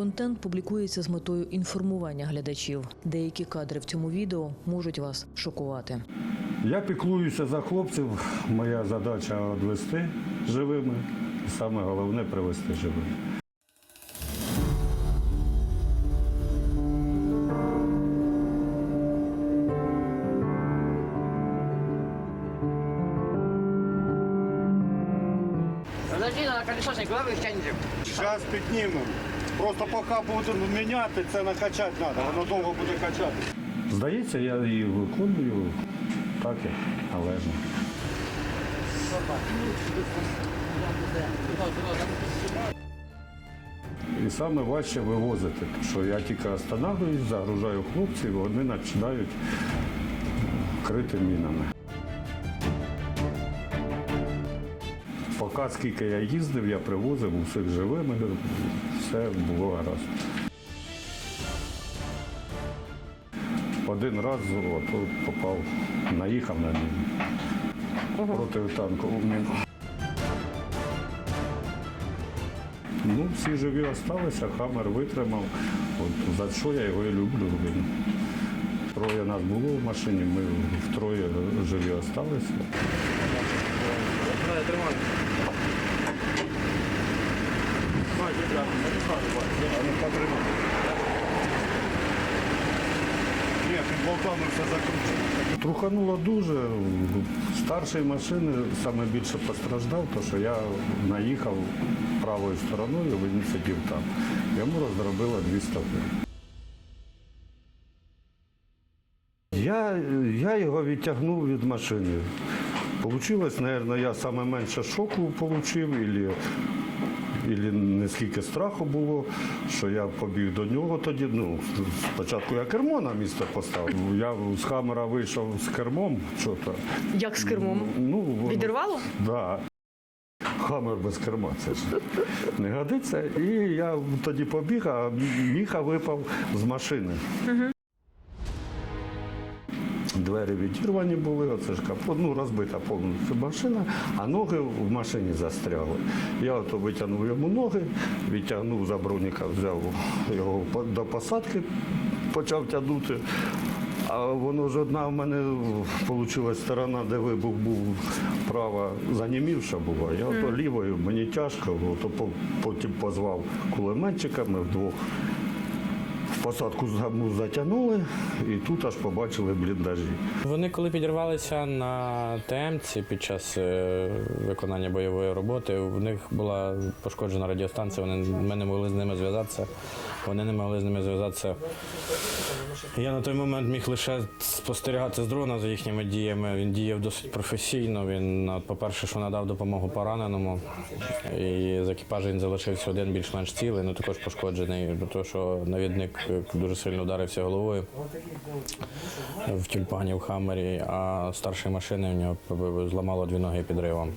Контент публікується з метою інформування глядачів. Деякі кадри в цьому відео можуть вас шокувати. Я піклуюся за хлопців. Моя задача відвести живими. Саме головне привезти живими. Зараз піднімемо. Просто поки будемо міняти, це накачати треба, воно довго буде качати. Здається, я її виконую так, як належно. І саме важче вивозити, що я тільки останавливаюсь, загружаю хлопців, вони починають крити мінами. Поки скільки я їздив, я привозив усіх живими, все було гаразд. Один раз от, попав, наїхав на міну. Протитанкову міну. Ну, всі живі залишилися, хамер витримав. От, за що я його і люблю. Він. Троє нас було в машині, ми втроє живі залишилися. Ні, під болтами все закручено. Трухануло дуже. Старший машини саме більше постраждав, тому що я наїхав правою стороною, він сидів там. Йому роздробило дві стопи. Я, я його відтягнув від машини. Получилось, мабуть, я саме менше шоку отримав, або Ілі не скільки страху було, що я побіг до нього тоді. Ну, спочатку я кермо на місце поставив. Я з хамера вийшов з кермом. Що то, Як з кермом? ну, Відірвало? Да. Хамер без керма, це ж не годиться. І я тоді побіг, а міха випав з машини. Двері відірвані були, оце ж капот, ну розбита повністю машина, а ноги в машині застрягли. Я ото витягнув йому ноги, відтягнув за броніка, взяв його до посадки, почав тягнути. А воно ж одна в мене вийшла сторона, де вибух був права занімівша була. Я ото лівою, мені тяжко, по- потім позвав кулеметчика, ми вдвох посадку з гаму затягнули і тут аж побачили бліндажі. Вони коли підірвалися на ТМці під час е, виконання бойової роботи, в них була пошкоджена радіостанція, вони ми не могли з ними зв'язатися. Вони не могли з ними зв'язатися. Я на той момент міг лише спостерігати з дрона за їхніми діями. Він діяв досить професійно. Він, по-перше, що надав допомогу пораненому. І з екіпажу він залишився один більш-менш цілий, ну також пошкоджений, тому що навідник дуже сильно ударився головою в тюльпані в Хаммері, а старшої машини в нього зламало дві ноги підривом.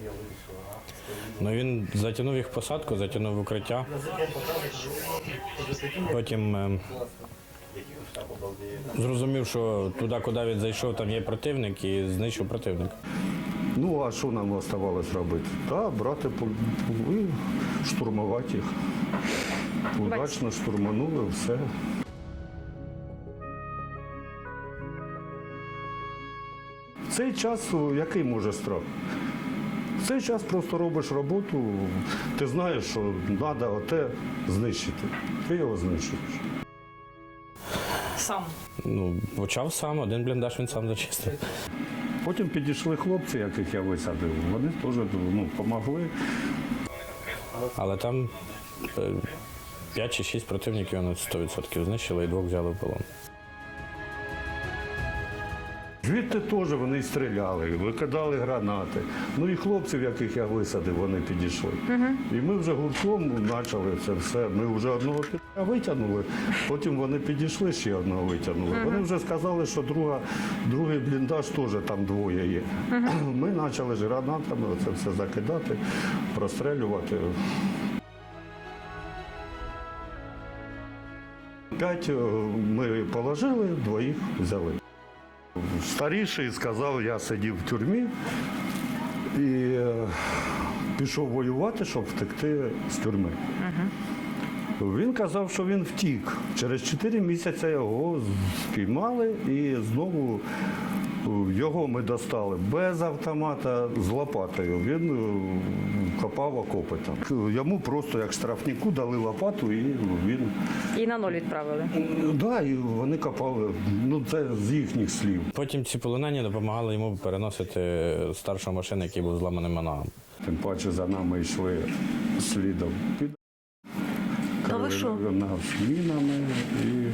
Ну він затягнув їх посадку, затягнув укриття. Потім е, зрозумів, що туди, куди він зайшов, там є противник і знищив противника. Ну, а що нам оставалось робити? Та брати і штурмувати їх. Удачно штурманули, все. В цей час який може страх? В цей час просто робиш роботу, ти знаєш, що треба оте знищити. Ти його знищуєш. Сам. Ну, почав сам, один бліндаж він сам зачистив. Потім підійшли хлопці, яких я висадив. Вони теж ну, допомогли. Але там 5 чи 6 противників вони 100% знищили і двох взяли в полон. Звідти теж вони стріляли, викидали гранати. Ну і хлопців, яких я висадив, вони підійшли. І ми вже гуртом почали це все. Ми вже одного витягнули, потім вони підійшли, ще одного витягнули. Вони вже сказали, що друга, другий бліндаж теж там двоє є. Ми почали ж гранатами це все закидати, прострелювати. П'ять е, ми положили, двоїх взяли. Старіший сказав, я сидів в тюрмі і е, пішов воювати, щоб втекти з тюрми. Він казав, що він втік. Через 4 місяці його спіймали і знову е, його ми достали без автомата з лопатою. Він е, копав окопи там. Йому просто як штрафнику дали лопату і він І на ноль відправили. Да, і вони копали. Ну це з їхніх слів. Потім ці полонені допомагали йому переносити старшу машину, який був зламаним ногам. Тим паче за нами йшли слідом під мінами, і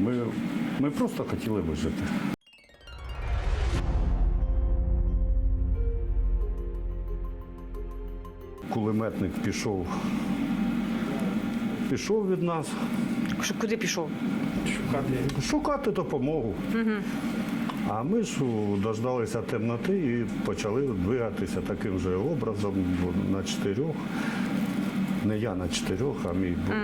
ми, ми просто хотіли вижити. Кулеметник пішов, пішов від нас Куди пішов? шукати допомогу. А ми ж дождалися темноти і почали двигатися таким же образом на чотирьох. Не я на чотирьох, а мій був.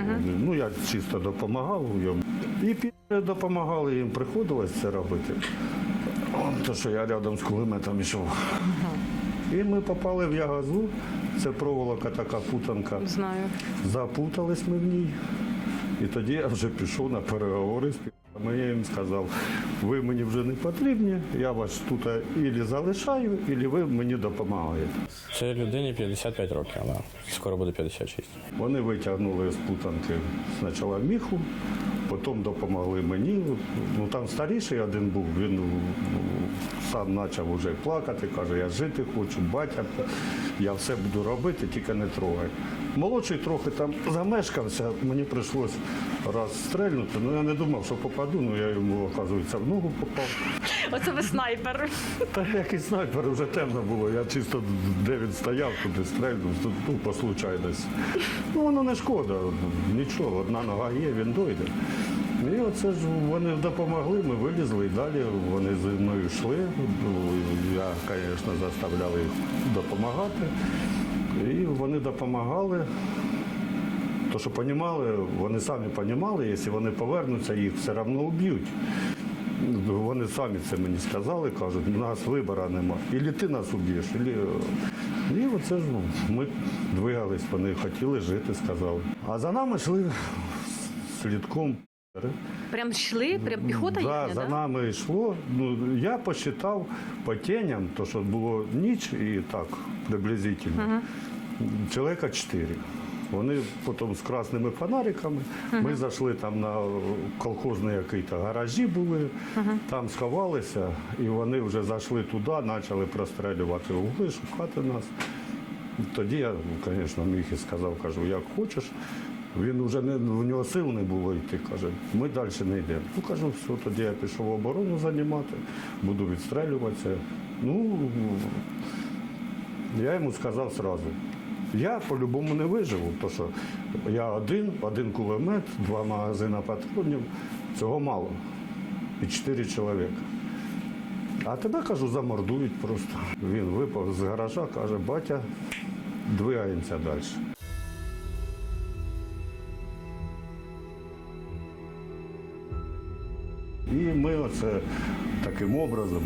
Ну я чисто допомагав йому. І допомагали їм, приходилось це робити. То, що я рядом з кулеметом йшов. І ми попали в ягазу. Це проволока така путанка. Знаю. Запутались ми в ній. І тоді я вже пішов на переговори з. Я їм сказав, ви мені вже не потрібні, я вас тут ілі залишаю, ілі ви мені допомагаєте. Це людині 55 років, але скоро буде 56. Вони витягнули з путанки спочатку міху, потім допомогли мені. Ну там старіший один був, він ну, сам почав вже плакати, каже, я жити хочу, батя, я все буду робити, тільки не трогай. Молодший трохи там замешкався, мені прийшлось раз стрельнути, ну я не думав, що попаду, ну я йому, оказується, в ногу попав. Оце ви снайпер. Та який снайпер, вже темно було. Я чисто де він стояв, туди стрельнув, тут ну, по случайності. Ну воно не шкода, нічого, одна нога є, він дойде. І оце ж вони допомогли, ми вилізли і далі вони зі мною йшли. Я, звісно, заставляв їх допомагати. І вони допомагали. То, що понімали, вони самі понімали, якщо вони повернуться, їх все одно уб'ють. Вони самі це мені сказали, кажуть, у нас вибору нема. Ілі ти нас уб'єш, ілі... І оце ж ну, ми двигались, вони хотіли жити, сказали. А за нами йшли слідком. Прям йшли, прям піхота да, їхня, за да? нами йшло. Ну, я посчитав по теням, то що було ніч і так приблизительно. Чоловіка чотири. Вони потім з красними фонариками. Ми зайшли там на колхозні якісь гаражі були, там сховалися, і вони вже зайшли туди, почали прострелювати угли, шукати нас. Тоді я, звісно, міг і сказав, кажу, як хочеш. Він вже не в нього сил не було йти. Каже, ми далі не йдемо. Ну кажу, все, тоді я пішов оборону займати, буду відстрелюватися. Ну я йому сказав одразу. Я по-любому не виживу, тому що я один, один кулемет, два магазини патронів, цього мало. І чотири чоловіка. А тебе, кажу, замордують просто. Він випав з гаража, каже, батя, двигаємося далі. І ми оце таким образом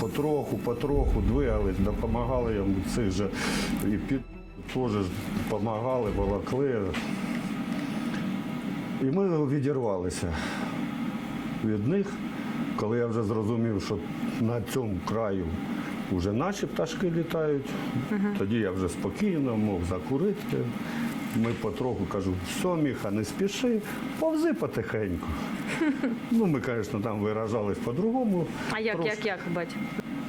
потроху, потроху двигались, допомагали йому цих же і під теж допомагали, волокли. І ми відірвалися від них, коли я вже зрозумів, що на цьому краю вже наші пташки літають, тоді я вже спокійно мог закурити. Ми потроху кажу, все, міха, не спіши, повзи потихеньку. Ну, ми, звісно, там виражались по-другому. А як, Трошки. як, як, бать?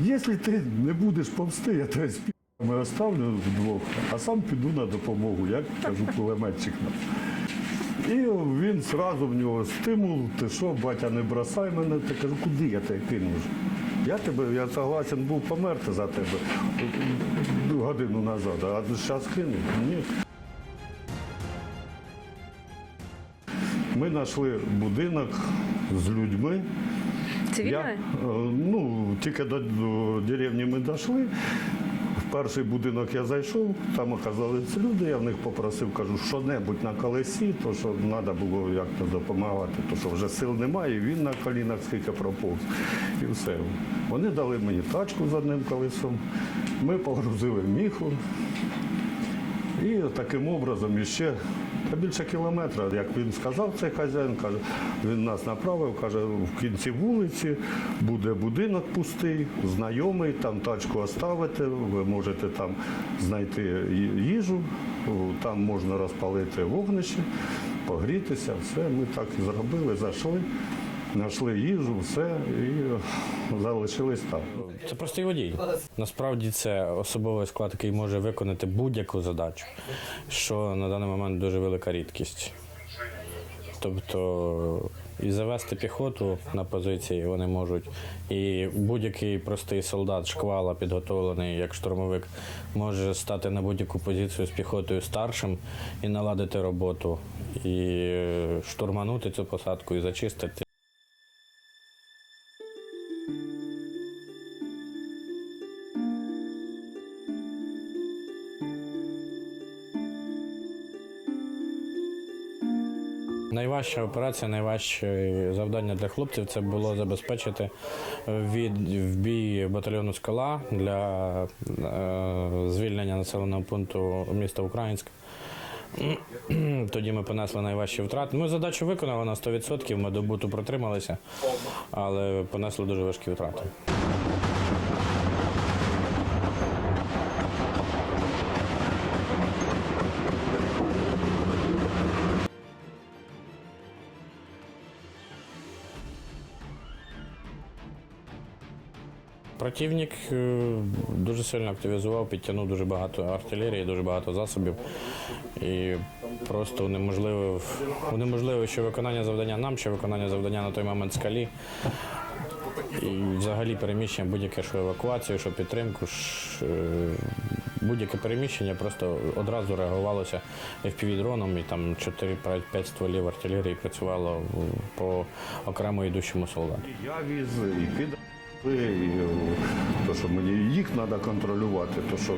Якщо ти не будеш повсти, я тебе з пі***ми оставлю вдвох, а сам піду на допомогу, як кажу, кулеметчик. І він одразу в нього стимул, ти що, батя, не бросай мене. Ти кажу, куди я тебе кину? Я тебе, я согласен був померти за тебе годину назад, а зараз кину. Ні. Ми знайшли будинок з людьми. Я, е, ну, тільки до, до деревні ми дійшли. Перший будинок я зайшов, там оказалися люди, я в них попросив, кажу, що-небудь на колесі, то що треба було як-то допомагати, то що вже сил немає, і він на колінах скільки проповз. І все. Вони дали мені тачку з одним колесом, ми погрузили міху. І таким образом іще більше кілометра, як він сказав, цей хазяїн, каже, він нас направив, каже, в кінці вулиці буде будинок пустий, знайомий, там тачку оставити, ви можете там знайти їжу, там можна розпалити вогнище, погрітися, все. Ми так і зробили, зайшли, знайшли їжу, все і залишились там. Це простий водій. Насправді це особовий склад, який може виконати будь-яку задачу, що на даний момент дуже велика рідкість. Тобто і завести піхоту на позиції вони можуть, і будь-який простий солдат шквала, підготовлений як штурмовик, може стати на будь-яку позицію з піхотою старшим і наладити роботу, і штурманути цю посадку і зачистити. Найважча операція, найважче завдання для хлопців це було забезпечити від в бій батальйону Скала для е, звільнення населеного пункту міста Українськ. Тоді ми понесли найважчі втрати. Ми задачу виконали на 100%, ми добуту протрималися, але понесли дуже важкі втрати. Противник е, дуже сильно активізував, підтягнув дуже багато артилерії, дуже багато засобів. І просто унеможливив, унеможливив що виконання завдання нам, що виконання завдання на той момент скалі. І взагалі переміщення будь-яке, що евакуацію, що підтримку, е, будь-яке переміщення просто одразу реагувалося FPV-дроном, і там 4-5 стволів артилерії працювало по окремо йдущому солдату. І е, то, що мені їх треба контролювати, то що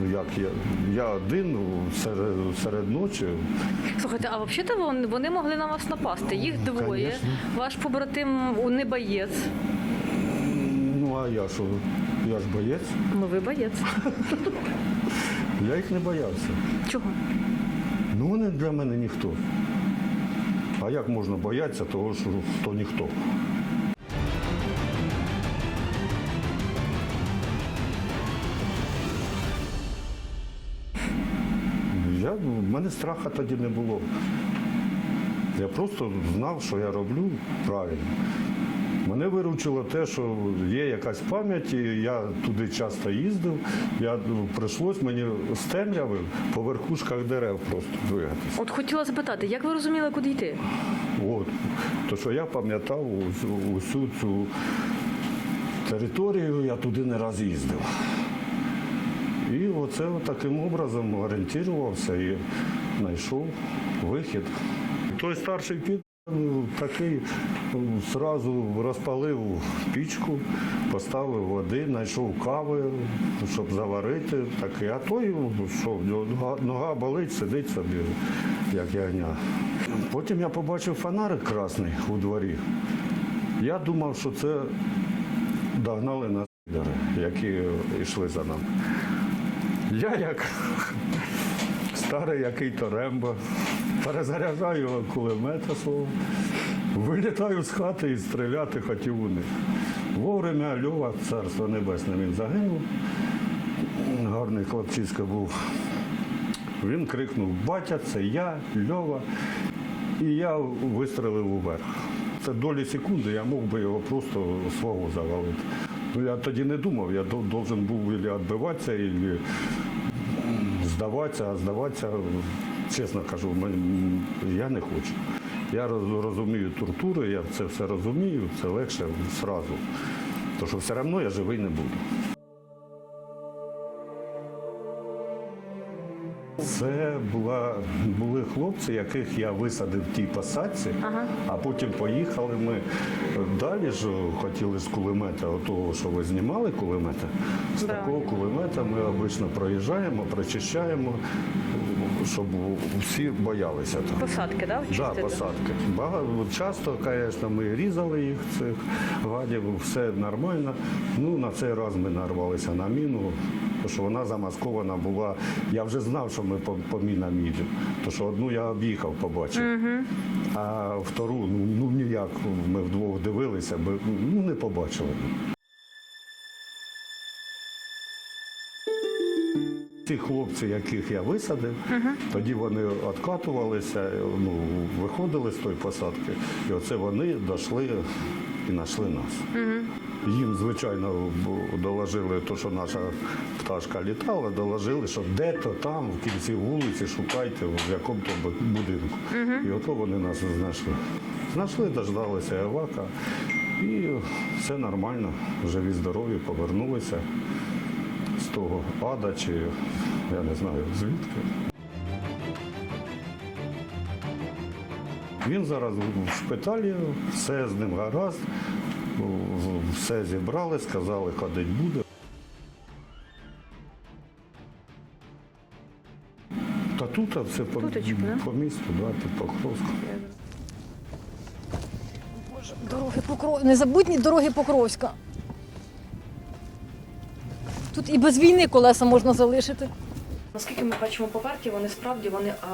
ну, як я, я один серед, серед ночі, Слухайте, а взагалі вони, вони могли на вас напасти. Їх двоє. Конечно. Ваш побратим не боєць. ну а я що, я ж боєць, Ну ви боєць. я їх не боявся. Чого? Ну вони для мене ніхто. А як можна боятися того, що хто ніхто? Я, в мене страха тоді не було. Я просто знав, що я роблю правильно. Мене виручило те, що є якась пам'ять, і я туди часто їздив. Я ну, прийшлось мені з темряви по верхушках дерев просто двигатися. От хотіла запитати, як ви розуміли, куди йти? От. То, що я пам'ятав усю цю територію, я туди не раз їздив. І оце таким образом орієнтувався і знайшов вихід. Той старший під ну, такий ну, зразу розпалив пічку, поставив води, знайшов кави, щоб заварити. Такий. А той, ну, що, нога, болить, сидить собі, як ягня. Потім я побачив фонарик красний у дворі. Я думав, що це догнали нас які йшли за нами. Я як старий який-то рембо, перезаряджаю кулемета свого, вилітаю з хати і стріляти хотів у них. Вовремя Льова, царство небесне, він загинув. Гарний хлопчиська був. Він крикнув Батя, це я, Льова. І я вистрелив уверх. Це долі секунди, я мог би його просто свого завалити. Ну я тоді не думав, я дол- должен був відбиватися, і здаватися, а здаватися, чесно кажу, я не хочу. Я розумію тортури, я це все розумію, це легше сразу. Тому що все одно я живий не буду. Це була, були хлопці, яких я висадив в тій посадці, а потім поїхали ми далі ж хотіли з кулемета, того, що ви знімали кулемета. З такого кулемета ми обично проїжджаємо, прочищаємо, щоб всі боялися там. Посадки, да, Да, посадки. Багато часто, звісно, ми різали їх цих гадів, все нормально. Ну на цей раз ми нарвалися на міну, тому що вона замаскована була. Я вже знав, що ми по, по мінам їдемо. То що одну я об'їхав, побачив. А втору, ну, ну ніяк ми вдвох дивилися, бо ну не побачили. Ті хлопці, яких я висадив, тоді вони відкатувалися, ну, виходили з тої посадки, і оце вони дійшли і знайшли нас. Їм, звичайно, доложили те, що наша пташка літала, доложили, що де-то там, в кінці вулиці, шукайте, в якому-то бу- будинку. І ото вони нас знайшли. Знайшли, дождалися Евака, і все нормально, живі, здорові, повернулися з того ада чи я не знаю звідки. Він зараз в шпиталі, все з ним гаразд, все зібрали, сказали, ходить буде. Та тут а все по, по місту, да, під Покровськом. Дороги Покров... Незабутні дороги Покровська. Тут і без війни колеса можна залишити. Наскільки ми бачимо по карті, вони справді вони а,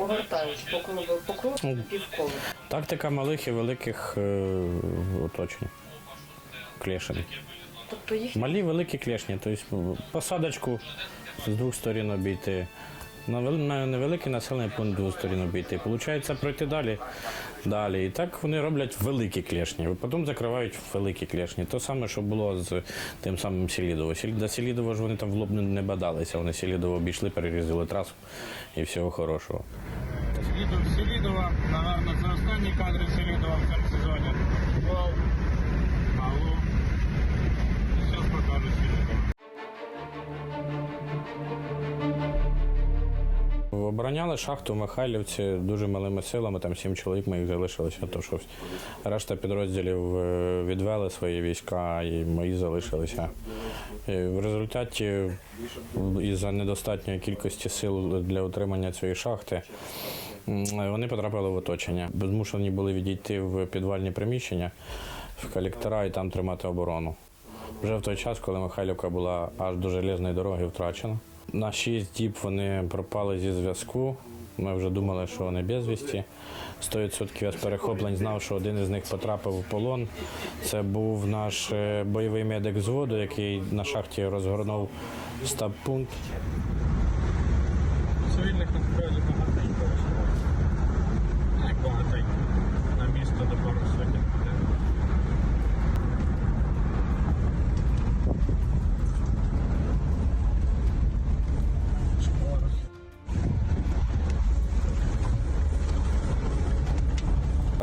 огортають по колу по кругу півколу. Тактика малих і великих е, оточень. Клешень. Тобто їх Малі великі клешні, тобто посадочку з двох сторін обійти. На невеликий населений пункт двох сторін обійти. Получається пройти далі. Далі. І так вони роблять великі клешні. Потім закривають великі клешні. То саме, що було з тим самим Селідово. До Селідова ж вони там в лоб не- бадалися. Вони Селідово обійшли, перерізали трасу і всього хорошого. Селідов, Селідова, напевно, це останні кадри Селідова Обороняли шахту в Михайлівці дуже малими силами, там сім чоловік ми їх залишилися, то що решта підрозділів е, відвели свої війська і мої залишилися. І в результаті із-за недостатньої кількості сил для утримання цієї шахти вони потрапили в оточення. Змушені були відійти в підвальні приміщення, в колектора і там тримати оборону. Вже в той час, коли Михайлівка була аж до железної дороги втрачена. На шість діб вони пропали зі зв'язку. Ми вже думали, що вони безвісті. 100% я перехоплень знав, що один із них потрапив у полон. Це був наш е, бойовий медик взводу, який на шахті розгорнув стаб-пункт. Цивільних насправді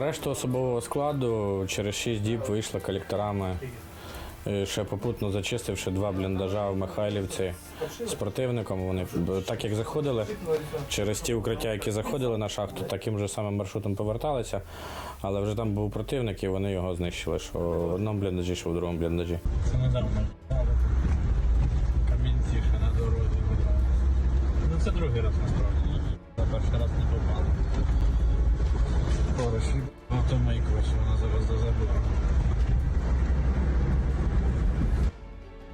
Решту особового складу через 6 діб вийшла колекторами, е, ще попутно зачистивши два бліндажа в Михайлівці з противником. Вони так як заходили через ті укриття, які заходили на шахту, таким же самим маршрутом поверталися. Але вже там був противник, і вони його знищили. Що в одному бліндажі, що в другому бліндажі. Це недавно. Камінці ще на дорозі. Ну це другий раз насправді. Перший раз не попали. Хороші. Автомайкос, вона зараз забула.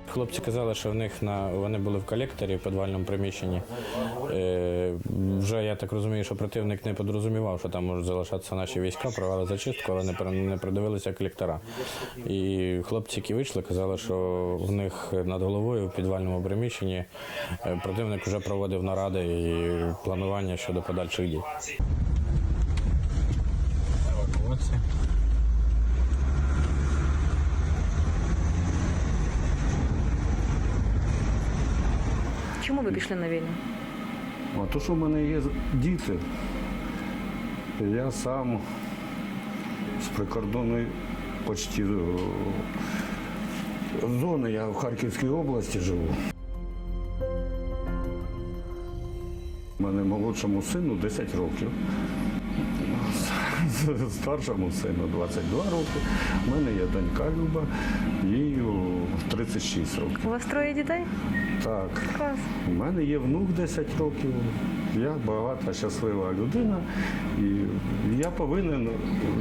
Хлопці казали, що в них на вони були в колекторі в підвальному приміщенні. Е, вже я так розумію, що противник не подрозумівав, що там можуть залишатися наші війська, провели зачистку, але не, не придивилися колектора. І хлопці, які вийшли, казали, що в них над головою в підвальному приміщенні е, противник вже проводив наради і планування щодо подальших дій. Евакуація. чому ви пішли на війну? А то, що в мене є діти, я сам з прикордонної почти е, зони, я в Харківській області живу. У мене молодшому сину 10 років. Старшому сину 22 роки. У мене є донька Люба, їй 36 років. У вас троє дітей? Так, Клас. у мене є внук 10 років. Я багата, щаслива людина, і я повинен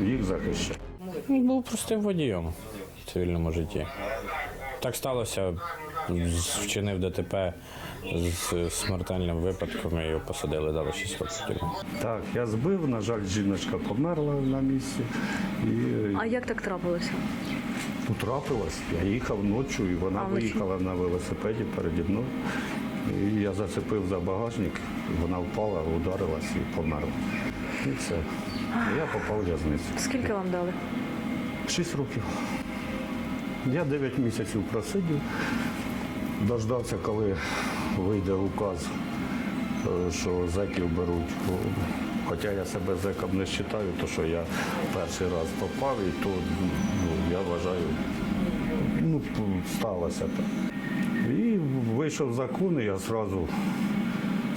їх захищати. Він був простим водієм в цивільному житті. Так сталося, вчинив ДТП з смертельним випадком, його посадили, дали 6 років. Так, я збив, на жаль, жіночка померла на місці. І А як так трапилося? потрапилась. Я їхав ночі, і вона А, виїхала на велосипеді переді мною. І я зацепив за багажник, вона впала, ударилась і померла. І все. Я попав в в'язницю. Скільки вам дали? Шість років. Я 9 місяців просидів, дождався, коли вийде указ, е, що зеків беруть. Хоча я себе зеком не вважаю, то що я перший раз попав, і то ну, я вважаю, ну, сталося так. І вийшов закон, і я одразу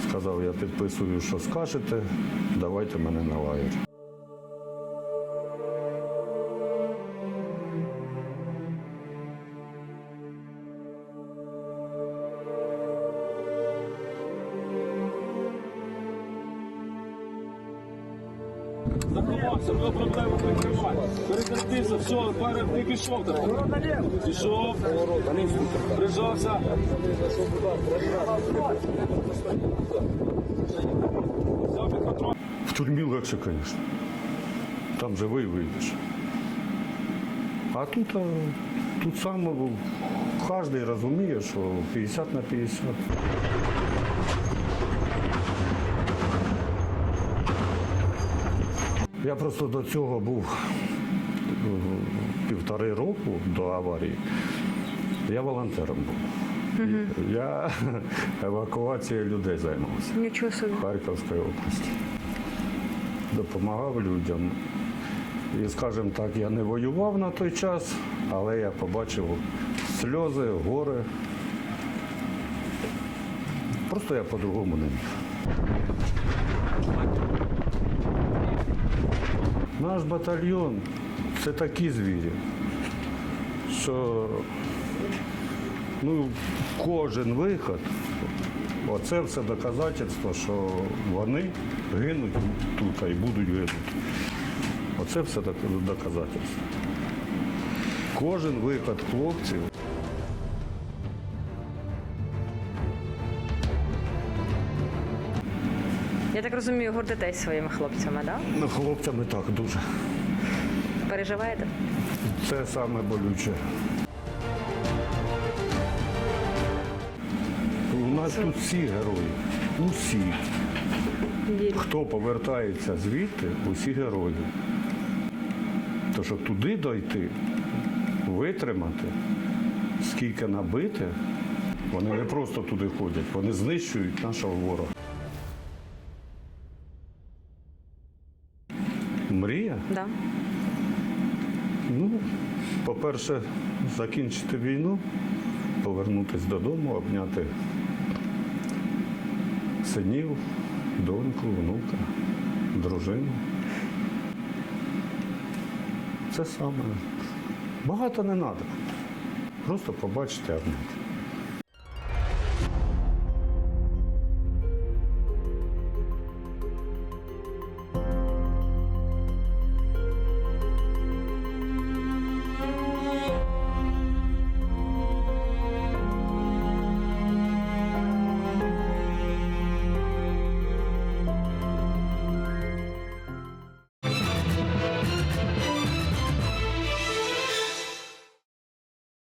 сказав, я підписую, що скажете, давайте мене на лагерь. Заховався, було проблему прикривати. Перекрутився, все, парень не пішов так. Пішов, прижався. В тюрмі легше, звісно. Там живий вийдеш. А тут, а, тут саме кожен розуміє, що 50 на 50. Я просто до цього був е, півтори року до аварії. Я волонтером був. Я евакуацією людей займався. Нічого собі. Харківської області. Допомагав людям. І, скажімо так, я не воював на той час, але я побачив сльози, гори. Просто я по-другому не міг. Наш батальйон це такі звірі, що ну, кожен виход Оце все доказательство, що вони гинуть тут і будуть гинути. Оце все доказательство. Кожен виход хлопців Я так розумію, гордитесь своїми хлопцями, так? ну, хлопцями так дуже. Переживаєте? Це саме болюче. У нас тут всі герої. Усі. Хто повертається звідти, усі герої. То щоб туди дойти, витримати, скільки набити, вони не просто туди ходять, вони знищують нашого ворога. Да. Ну, по-перше, закінчити війну, повернутися додому, обняти синів, доньку, внука, дружину. Це саме. Багато не треба. Просто побачити, обняти.